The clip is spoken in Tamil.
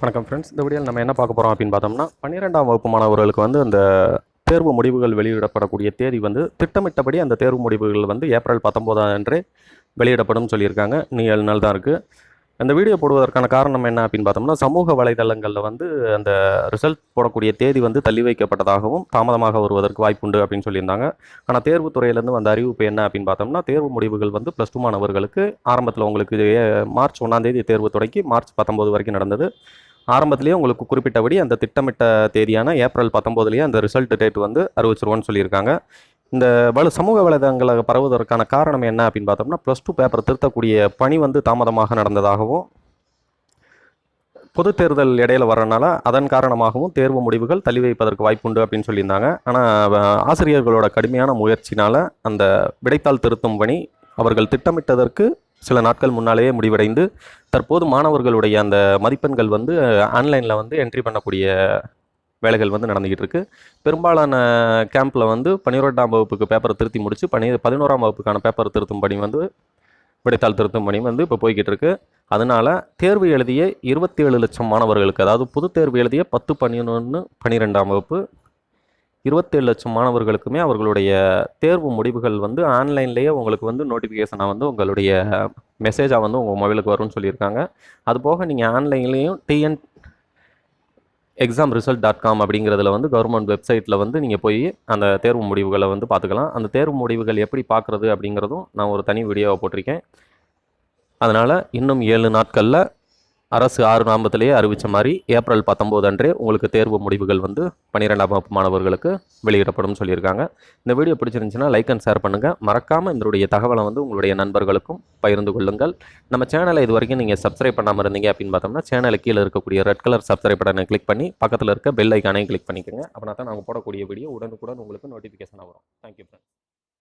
வணக்கம் ஃப்ரெண்ட்ஸ் இந்த வீடியோவில் நம்ம என்ன பார்க்க போகிறோம் அப்படின்னு பார்த்தோம்னா பன்னிரெண்டாம் வகுப்பு மாணவர்களுக்கு வந்து அந்த தேர்வு முடிவுகள் வெளியிடப்படக்கூடிய தேதி வந்து திட்டமிட்டபடி அந்த தேர்வு முடிவுகள் வந்து ஏப்ரல் பத்தொம்போதாம் அன்றே வெளியிடப்படும் சொல்லியிருக்காங்க. நீ ஏழு நாள் தான் இருக்குது அந்த வீடியோ போடுவதற்கான காரணம் என்ன அப்படின்னு பார்த்தோம்னா சமூக வலைதளங்களில் வந்து அந்த ரிசல்ட் போடக்கூடிய தேதி வந்து தள்ளி வைக்கப்பட்டதாகவும் தாமதமாக வருவதற்கு வாய்ப்புண்டு அப்படின்னு சொல்லியிருந்தாங்க. ஆனால் தேர்வுத்துறையிலேருந்து வந்த அறிவிப்பு என்ன அப்படின்னு பார்த்தோம்னா தேர்வு முடிவுகள் வந்து ப்ளஸ் டூ மாணவர்களுக்கு ஆரம்பத்தில் உங்களுக்கு ஏ- மார்ச் ஒன்றாம் தேதி தேர்வு தொடங்கி மார்ச் பத்தொம்போது வரைக்கும் நடந்தது. ஆரம்பத்திலேயே உங்களுக்கு குறிப்பிட்டபடி அந்த திட்டமிட்ட தேதியான ஏப்ரல் பத்தொம்போதுலேயே அந்த ரிசல்ட் டேட் வந்து அறிவிச்சிருவோன்னு சொல்லியிருக்காங்க. இந்த வலு சமூக வலைதளங்களை பரவுவதற்கான காரணம் என்ன அப்படின்னு பார்த்தோம்னா ப்ளஸ் டூ பேப்பர் திருத்தக்கூடிய பணி வந்து தாமதமாக நடந்ததாகவும் பொது தேர்தல் இடையில வரனால அதன் காரணமாகவும் தேர்வு முடிவுகள் தள்ளி வைப்பதற்கு வாய்ப்புண்டு அப்படின்னு சொல்லியிருந்தாங்க. ஆனால் ஆசிரியர்களோட கடுமையான முயற்சினால் அந்த விடைத்தாள் திருத்தும் பணி அவர்கள் திட்டமிட்டதற்கு சில நாட்கள் முன்னாலேயே முடிவடைந்து தற்போது மாணவர்களுடைய அந்த மதிப்பெண்கள் வந்து ஆன்லைனில் வந்து என்ட்ரி பண்ணக்கூடிய வேலைகள் வந்து நடந்துக்கிட்டு இருக்குது பெரும்பாலான கேம்பில் வந்து பன்னிரெண்டாம் வகுப்புக்கு பேப்பர் திருத்தி முடித்து பனி பதினோராம் வகுப்புக்கான பேப்பர் திருத்தும் பணி வந்து விடைத்தாள் திருத்தும் பணி வந்து இப்போ போய்கிட்டு இருக்குது அதனால தேர்வு எழுதிய இருபத்தி ஏழு லட்சம் மாணவர்களுக்கு அதாவது பொது தேர்வு எழுதிய பத்து பன்னினொன்று பன்னிரெண்டாம் வகுப்பு இருபத்தேழு லட்சம் மாணவர்களுக்குமே அவர்களுடைய தேர்வு முடிவுகள் வந்து ஆன்லைன்லேயே உங்களுக்கு வந்து நோட்டிஃபிகேஷனாக வந்து உங்களுடைய மெசேஜாக வந்து உங்கள் மொபைலுக்கு வரும்னு சொல்லியிருக்காங்க. அது போக நீங்கள் ஆன்லைன்லேயும் TN exam result dot com அப்படிங்கிறதுல வந்து கவர்மெண்ட் வெப்சைட்டில் வந்து நீங்கள் போய் அந்த தேர்வு முடிவுகளை வந்து பார்த்துக்கலாம். அந்த தேர்வு முடிவுகள் எப்படி பார்க்குறது அப்படிங்கிறதும் நான் ஒரு தனி வீடியோவை போட்டிருக்கேன். அதனால் இன்னும் ஏழு நாட்களில் அரசு ஆறு நாமத்திலேயே அறிவித்த மாதிரி ஏப்ரல் பத்தொம்போது அன்றே உங்களுக்கு தேர்வு முடிவுகள் வந்து பன்னிரெண்டாம் வகுப்பு மாணவர்களுக்கு வெளியிடப்படும் சொல்லியிருக்காங்க. இந்த வீடியோ பிடிச்சிருந்துச்சுன்னா லைக் அண்ட் ஷேர் பண்ணுங்கள் மறக்காமல் இதனுடைய தகவலை வந்து உங்களுடைய நண்பர்களுக்கும் பகிர்ந்து கொள்ளுங்கள். நம்ம சேனலை இது வரைக்கும் நீங்கள் சப்ஸ்கிரைப் பண்ணாமல் இருந்தீங்க அப்படின்னு பார்த்தோம்னா சேனலுக்கு கீழே இருக்கக்கூடிய ரெட் கலர் சப்ஸ்கிரைப் பட்டனை கிளிக் பண்ணி பக்கத்தில் இருக்க பெல் ஐக்கானையும் கிளிக் பண்ணிக்கோங்க. அப்படின்னா தான் நாங்கள் போடக்கூடிய வீடியோ உடனுக்குடன் உங்களுக்கு நோட்டிஃபிகேஷன் வரும். Thank you friends